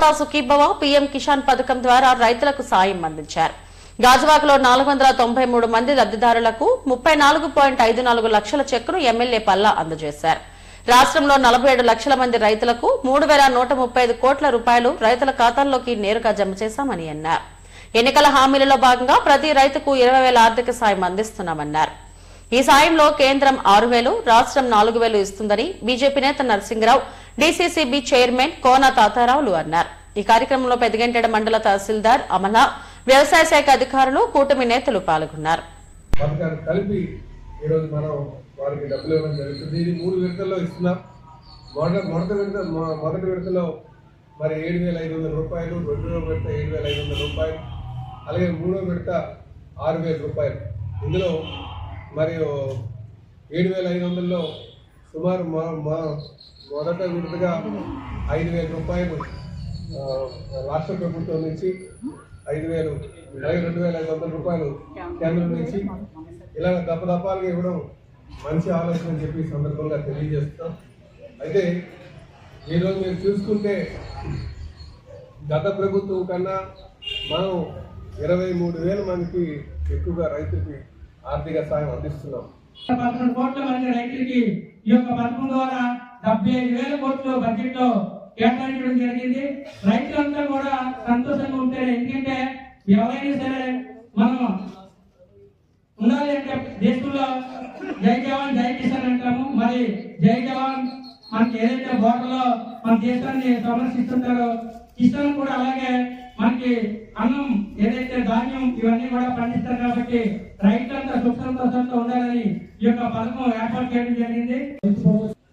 Annadata Sukhibhava PM Kisan పథకం ద్వారా రైతులకు సాయం అందించారు. గాజువాకలో నాలుగు వందల తొంభై మూడు మంది లబ్దిదారులకు ముప్పై నాలుగు పాయింట్ ఐదు నాలుగు లక్షల చెక్కును ఎమ్మెల్యే పల్లా అందజేశారు. రాష్ట్రంలో నలభై ఏడు లక్షల మంది రైతులకు మూడు వేల నూట ముప్పై ఐదు కోట్ల రూపాయలు రైతుల ఖాతాల్లోకి నేరుగా జమ చేశామని అన్నారు. ఎన్నికల హామీలలో భాగంగా ప్రతి రైతుకు ఇరవై వేల ఆర్థిక సాయం అందిస్తున్నామన్నారు. ఈ సాయంలో కేంద్రం ఆరు వేలు రాష్ట్రం నాలుగు వేలు ఇస్తుందని బీజేపీ నేత నరసింహరావు డీసీసీబీ చైర్మన్ కోన తాతారావులు అన్నారు. ఈ కార్యక్రమంలో పెదగంటెడ మండల తహసీల్దార్ అమల వ్యవసాయ శాఖ అధికారులు కూటమి నేతలు పాల్గొన్నారు. కలిపి ఈరోజు మనం వారికి డబ్బులు ఇవ్వడం జరుగుతుంది. ఇది మూడు విడతల్లో ఇస్తున్నాం. మొదట మొదటి విడత మొదటి విడతలో మరి ఏడు వేల ఐదు వందల రూపాయలు రెండవ విడత ఏడు వేల ఐదు వందల రూపాయలు అలాగే మూడో విడత ఆరు వేల రూపాయలు. ఇందులో మరియు ఏడు వేల ఐదు వందల్లో సుమారు మొదట విడుదలగా ఐదు వేల రూపాయలు రాష్ట్ర ప్రభుత్వం నుంచి ఐదు వేలు రెండు వేల ఐదు వందల రూపాయలు కేంద్రం నుంచి ఇలా దప్పదప్పాలుగా ఇవ్వడం మంచి ఆలోచన అని చెప్పి సందర్భంగా తెలియజేస్తాం అయితే ఈరోజు మీరు చూసుకుంటే గత ప్రభుత్వం కన్నా మనం ఇరవై మూడు వేల మందికి ఎక్కువగా రైతులకి ఆర్థిక సాయం అందిస్తున్నాం. పదకొండు కోట్ల మంది రైతులకి ఈ యొక్క పథకం ద్వారా డెబ్బై ఐదు వేల కోట్లు బడ్జెట్లో కేటాయించడం జరిగింది. రైతులంతా కూడా సంతోషంగా ఉంటారు ఎందుకంటే ఎవరైనా సరే మనం ఉండాలి అంటే దేశంలో జై జవాన్ జై కిసాన్ అంటాము. మరి జై జవాన్ మనకి ఏదైతే బోర్డర్లో మన దేశాన్ని సంరక్షిస్తుంటారో కిసాన్ కూడా అలాగే మనకి అన్నం ఏదైతే ధాన్యం ఇవన్నీ కూడా పండిస్తారు కాబట్టి రైతులంతా సుఖ సంతోషంతో ఉండాలని ఈ యొక్క పథకం ఏర్పాటు చేయడం జరిగింది.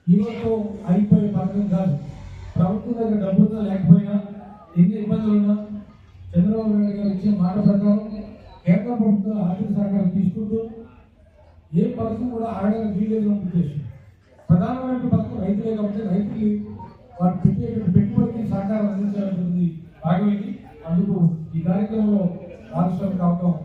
ఇవతో అయిపోయే పథకం కాదు. ప్రభుత్వం దగ్గర డబ్బులతో లేకపోయినా ఎన్ని ఇబ్బందులున్నా చంద్రబాబు నాయుడు గారు ఇచ్చే మాట ప్రకారం కేంద్ర ప్రభుత్వ ఆర్థిక సహకారం తీసుకుంటూ ఏ పథకం కూడా ఆడడానికి వీలేదు అని ఉద్దేశం. ప్రధానమైన పథకం రైతులే కాబట్టి రైతులు వారు పెట్టేటువంటి పెట్టుబడికి సహకారం అందించాలనుకుంది భాగమైంది. అందుకు ఈ కార్యక్రమంలో పారిశ్రామిక అవకాశం